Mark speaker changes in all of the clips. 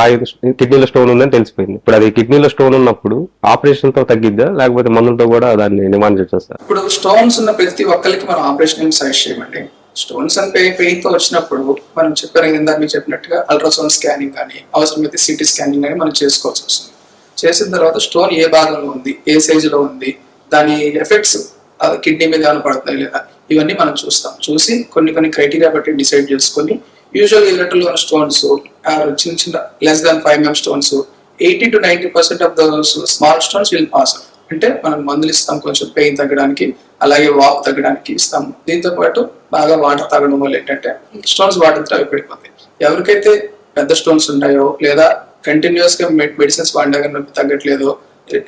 Speaker 1: రాయి కిడ్నీలో స్టోన్ ఉందని తెలిసిపోయింది. ఇప్పుడు అది కిడ్నీలో స్టోన్ ఉన్నప్పుడు ఆపరేషన్తో తగ్గిద్దా? లేకపోతే మందులతో కూడా దాన్ని నివారించవచ్చు చేసేస్తా
Speaker 2: ఇప్పుడు స్టోన్స్ ఉన్న ప్రతి ఒక్కరికి మనం ఆపరేషన్ సజెస్ట్ చేయమండి. స్టోన్స్ అంటే పెయిన్ పెయిన్తో వచ్చినప్పుడు మనం చెప్పారు ఇందాక మీరు చెప్పినట్టుగా అల్ట్రాసౌండ్ స్కానింగ్ కానీ అవసరమైతే సిటీ స్కానింగ్ కానీ మనం చేసుకోవాల్సి వస్తుంది. చేసిన తర్వాత స్టోన్ ఏ భాగంలో ఉంది ఏ సైజ్లో ఉంది దాని ఎఫెక్ట్స్ కిడ్నీ మీద ఏమైనా పడుతున్నాయి లేదా ఇవన్నీ మనం చూస్తాం. చూసి కొన్ని కొన్ని క్రైటీరియా బట్టి డిసైడ్ చేసుకొని యూజువల్ ఇల్లట్లో ఉన్న స్టోన్స్ Uh, చిన్న చిన్న less than five M M stones eighty to ninety percent of the small stones will pass అంటే మనం మందులు ఇస్తాం కొంచెం పెయిన్ తగ్గడానికి అలాగే వాక్ తగ్గడానికి ఇస్తాం. దీంతో పాటు బాగా వాటర్ తాగడం వల్ల ఏంటంటే స్టోన్స్ వాటర్ త్రాగి పడిపోతాయి. ఎవరికైతే పెద్ద స్టోన్స్ ఉంటాయో లేదా కంటిన్యూస్గా మెడిసిన్స్ వాడినా కానీ తగ్గట్లేదో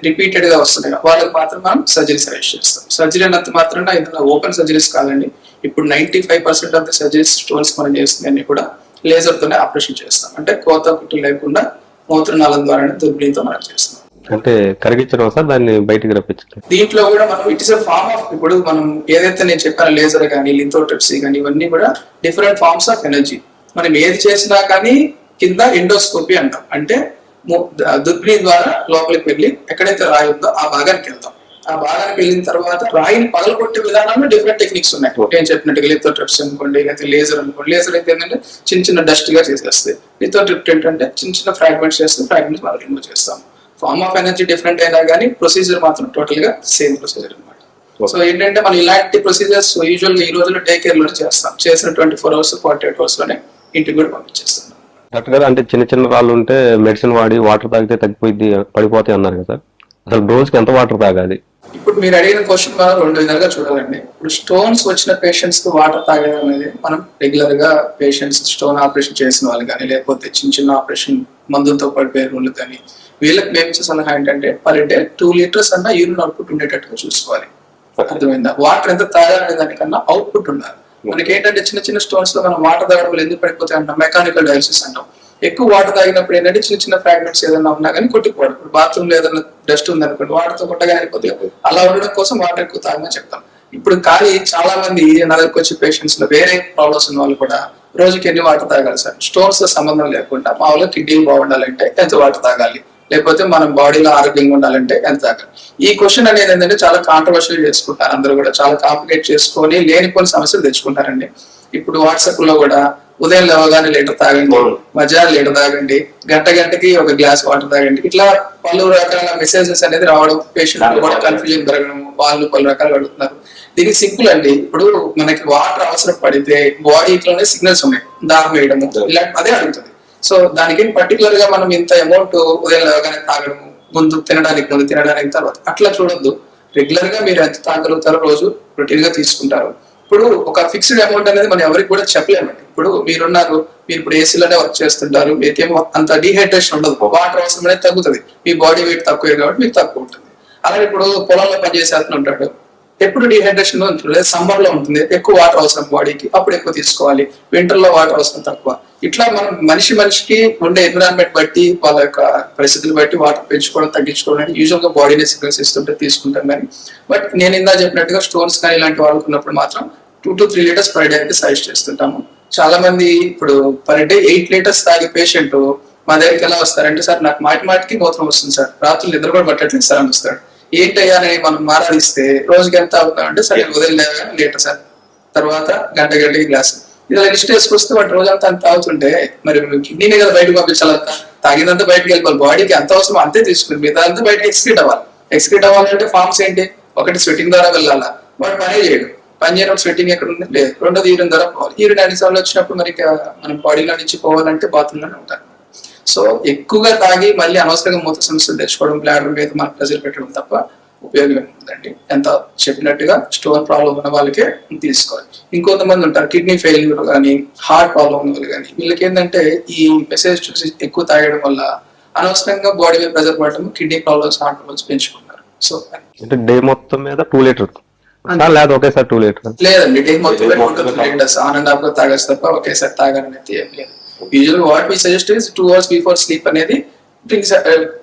Speaker 2: రిపీటెడ్గా వస్తున్నాయి వాళ్ళకి మాత్రం మనం సర్జరీ సజెస్ట్ చేస్తాం. సర్జరీ అన్నంత మాత్రం ఏదైనా ఓపెన్ సర్జరీస్ కాదండి. ఇప్పుడు ninety five percent of the surgeries stones మనం చేస్తుంది కూడా లేజర్ తోనే ఆపరేషన్ చేస్తాం. అంటే కోత కుట్టు లేకుండా మూత్రనాళం ద్వారానే దుర్బిణితో మనం చేస్తాం
Speaker 1: అంటే కరిగించడం సార్ దాన్ని బయటికి రప్పించడం.
Speaker 2: దీంట్లో కూడా మనం it is a form of ఇప్పుడు మనం ఏదైతే నేను చెప్పాను లేజర్ కానీ లిథోట్రిప్సీ కానీ ఇవన్నీ కూడా డిఫరెంట్ ఫార్మ్స్ ఆఫ్ ఎనర్జీ మనం ఏది చేసినా కానీ కింద ఎండోస్కోపీ అంటాం. అంటే దుర్బిణి ద్వారా లోపలికి వెళ్ళి ఎక్కడైతే రాయి ఉందో ఆ భాగానికి వెళ్తాం. ఆ భాగానికి వెళ్ళిన తర్వాత రాయిని పగలగొట్టే విధానంలో డిఫరెంట్ టెక్నిక్స్ ఉన్నాయి. నేను చెప్పినట్టుగా లిథోట్రిప్స్ అనుకోండి లేకపోతే లేజర్ అనుకోండి లేజర్ అయితే ఏంటంటే చిన్న చిన్న డస్ట్గా చేసేస్తుంది లిథోట్రిప్ట్ ఏంటంటే చిన్న చిన్న ఫ్రాగ్మెంట్స్ చేస్తే ఫ్రాగ్మెంట్స్ మనం రిమూవ్ చేస్తాం. ఫార్మ్ ఆఫ్ ఎనర్జీ డిఫరెంట్ అయినా కానీ ప్రొసీజర్ మాత్రం టోటల్గా సేమ్ ప్రొసీజర్ అనమాట సో ఏంటంటే మనం ఇలాంటి ప్రొసీజర్స్ యూజువల్గా ఈ రోజుల్లో డే కేర్లో చేస్తాం. చేసిన twenty four hours forty eight అవర్స్లోనే ఇంటికి కూడా పంపించేస్తాం.
Speaker 1: డాక్టర్ గారు అంటే చిన్న చిన్న రాళ్ళు ఉంటే మెడిసిన్ వాడి వాటర్ తాగితే తగ్గిపోయింది పడిపోతాయి అన్నారు కదా అసలు రోజుకి ఎంత వాటర్ తాగాలి?
Speaker 2: ఇప్పుడు మీరు అడిగిన క్వశ్చన్ మనం రెండు విధాలుగా చూడాలండి. ఇప్పుడు స్టోన్స్ వచ్చిన పేషెంట్స్కి వాటర్ తాగడం అనేది మనం రెగ్యులర్గా పేషెంట్స్ స్టోన్ ఆపరేషన్ చేసిన వాళ్ళు కానీ లేకపోతే చిన్న చిన్న ఆపరేషన్ మందులతో పడిపోయే వాళ్ళు కానీ వీళ్ళకి మేము ఇచ్చే సలహా ఏంటంటే పర్ డే టూ లీటర్స్ అన్న యూరిన్ అవుట్పుట్ ఉండేటట్టుగా చూసుకోవాలి. అర్థమైందా? వాటర్ ఎంత తాగాలనే దానికన్నా అవుట్పుట్ ఉండాలి. మనకి ఏంటంటే చిన్న చిన్న స్టోన్స్లో మనం వాటర్ తాగడం ఎందుకు పడిపోతాయి అంటాం మెకానికల్ డయాలసిస్ అంటాం. ఎక్కువ వాటర్ తాగినప్పుడు ఏంటంటే చిన్న చిన్న ఫ్రాగ్మెంట్స్ ఏదైనా ఉన్నా కానీ కొట్టిపోవడం ఇప్పుడు బాత్రూమ్లో ఏదైనా డస్ట్ ఉందనుకోండి వాటర్తో కొట్టగా అయిపోతాయి అలా ఉండడం కోసం వాటర్ ఎక్కువ తాగమని చెప్తాం. ఇప్పుడు కానీ చాలా మంది నా దగ్గరకు వచ్చే పేషెంట్స్లో వేరే ప్రాబ్లమ్స్ ఉన్న వాళ్ళు కూడా రోజుకి ఎన్ని వాటర్ తాగాలి సార్? స్టోన్స్తో సంబంధం లేకుండా మామూలుగా కిడ్నీ బాగుండాలంటే ఎంత వాటర్ తాగాలి? లేకపోతే మనం బాడీలో ఆరోగ్యంగా ఉండాలంటే ఎంత తాగాలి? ఈ క్వశ్చన్ అనేది ఏంటంటే చాలా కాంట్రవర్షియల్ చేసుకుంటారు. అందరూ కూడా చాలా కాంప్లికేట్ చేసుకొని లేనిపోని సమస్యలు తెచ్చుకుంటారండి. ఇప్పుడు వాట్సాప్లో కూడా ఉదయం లేవగానే లీటర్ తాగండి మధ్యాహ్నం లీటర్ తాగండి గంట గంటకి ఒక గ్లాస్ వాటర్ తాగండి. ఇట్లా పలు రకాల మెసేజెస్ అనేది రావడం పేషెంట్ కూడా కన్ఫ్యూజన్ పెరగడం వాళ్ళు పలు రకాలు అడుగుతున్నారు. దీనికి సింపుల్ అండి. ఇప్పుడు మనకి వాటర్ అవసరం పడితే బాడీలోనే సిగ్నల్స్ ఉన్నాయి. దాహం వేయడము ఇలాంటి అదే అడుగుతుంది. సో దానికి పర్టికులర్గా మనం ఇంత అమౌంట్ ఉదయం లేవగానే తాగడము ముందు తినడానికి ముందు తినడానికి తర్వాత అట్లా చూడొద్దు. రెగ్యులర్గా మీరు ఎంత తాగలుగుతారో రోజు రొటీన్గా తీసుకుంటారు. ఇప్పుడు ఒక ఫిక్స్డ్ అమౌంట్ అనేది మనం ఎవరికి కూడా చెప్పలేమండి. ఇప్పుడు మీరున్నారు మీరు ఇప్పుడు ఏసీలోనే వర్క్ చేస్తుంటారు మీకేమో అంత డిహైడ్రేషన్ ఉండదు. వాటర్ అవసరం అనేది తగ్గుతుంది. మీ బాడీ వెయిట్ తక్కువే కాబట్టి మీకు తక్కువ ఉంటుంది. అలాగే ఇప్పుడు పొలంలో పనిచేసే ఉంటాడు. ఎప్పుడు డిహైడ్రేషన్లో ఉంటుంది లేదా సమ్మర్లో ఉంటుంది. ఎక్కువ వాటర్ అవసరం బాడీకి అప్పుడు ఎక్కువ తీసుకోవాలి. వింటర్లో వాటర్ అవసరం తక్కువ. ఇట్లా మనం మనిషి మనిషికి ఉండే ఎన్విరాన్మెంట్ బట్టి వాళ్ళ యొక్క పరిస్థితులు బట్టి వాటర్ పెంచుకోవడం తగ్గించుకోవడం అనేది యూజువల్గా బాడీని సిగ్నల్స్ ఇస్తుంటే తీసుకుంటాం కానీ. బట్ నేను ఇందా చెప్పినట్టుగా స్టోన్స్ కానీ ఇలాంటి వాడుకున్నప్పుడు మాత్రం two to three litres per day అయితే సజెస్ట్ చేస్తుంటాము. చాలా మంది ఇప్పుడు పర్ డే ఎయిట్ లీటర్స్ తాగే పేషెంట్ మా దగ్గరికి ఎలా వస్తారంటే సార్ నాకు మాటి మాటికి గోత్రం వస్తుంది సార్. రాత్రులు నిద్ర కూడా పట్టట్లేదు సార్ అని వస్తాడు ఏంటయ్యా అని మనం మాట్లాడిస్తే రోజుకి ఎంత అవుతా అంటే సరే లేవగానే లీటర్ సార్. తర్వాత గంట గంటకి గ్లాస్. ఇలా లిస్ట్ వేసుకొస్తే వాటి రోజంతా అంత తాగుతుంటే మరి కిడ్నీని కదా బయటకు పంపించాలంతా. తాగినంత బయటకు వెళ్ళిపోవాలి. బాడీకి ఎంత అవసరం అంతే తీసుకుని మిగతా అంతా బయటకి ఎక్స్క్రీట్ అవ్వాలి. ఎక్స్క్రీట్ అవ్వాలంటే ఫార్మ్స్ ఏంటి? ఒకటి స్వెట్టింగ్ ద్వారా వెళ్ళాలా? వాడు పనే చేయడు. పని చేయడం స్వెట్టింగ్ ఎక్కడ ఉంది లేదు. రెండోది యూరిన్ ద్వారా పోవాలి. యూరిన్ అన్నిసార్లు వచ్చినప్పుడు మరి మనం బాడీలో నుంచి పోవాలంటే bathroom లోనే ఉంటారు సో ఎక్కువగా తాగి మళ్ళీ అనవసరంగా మూత సమస్యలు తెచ్చుకోవడం బ్లాడర్ మీద మన ప్రెజర్ పెట్టడం తప్ప ఉపయోగం ఉందండి ఎంత చెప్పినట్టుగా స్టోన్ ప్రాబ్లం ఉన్న వాళ్ళకే తీసుకోవాలి. ఇంకొంతమంది ఉంటారు కిడ్నీ ఫెయిల్యూర్ కానీ హార్ట్ ప్రాబ్లం ఉన్న వాళ్ళు కానీ వీళ్ళకి ఏంటంటే ఈ మెసేజ్ చూసి ఎక్కువ తాగడం వల్ల అనవసరంగా బాడీ మీద ప్రెజర్ పడటం కిడ్నీ ప్రాబ్లమ్స్ హార్ట్ ప్రాబ్లమ్స్ పెంచుకుంటారు. సో
Speaker 1: అంటే డే మొత్తం మీద టూ లీటర్ లేదా ఒకేసారి టూ లీటర్
Speaker 2: లేదండి డే మొత్తం లీటర్స్ ఆనంద గా తాగచ్చు తప్ప ఒకేసారి తాగాలని అయితే ఏం లేదు. యూజువల్గా what we suggest is two hours before sleep అనేది డ్రింక్స్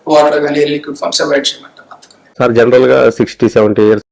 Speaker 2: వాటర్ కానీ లిక్విడ్ ఫార్మ్స్ అవాయిడ్ చేయమంటాం
Speaker 1: సార్ జనరల్గా సిక్స్టీ సెవెంటీ ఇయర్స్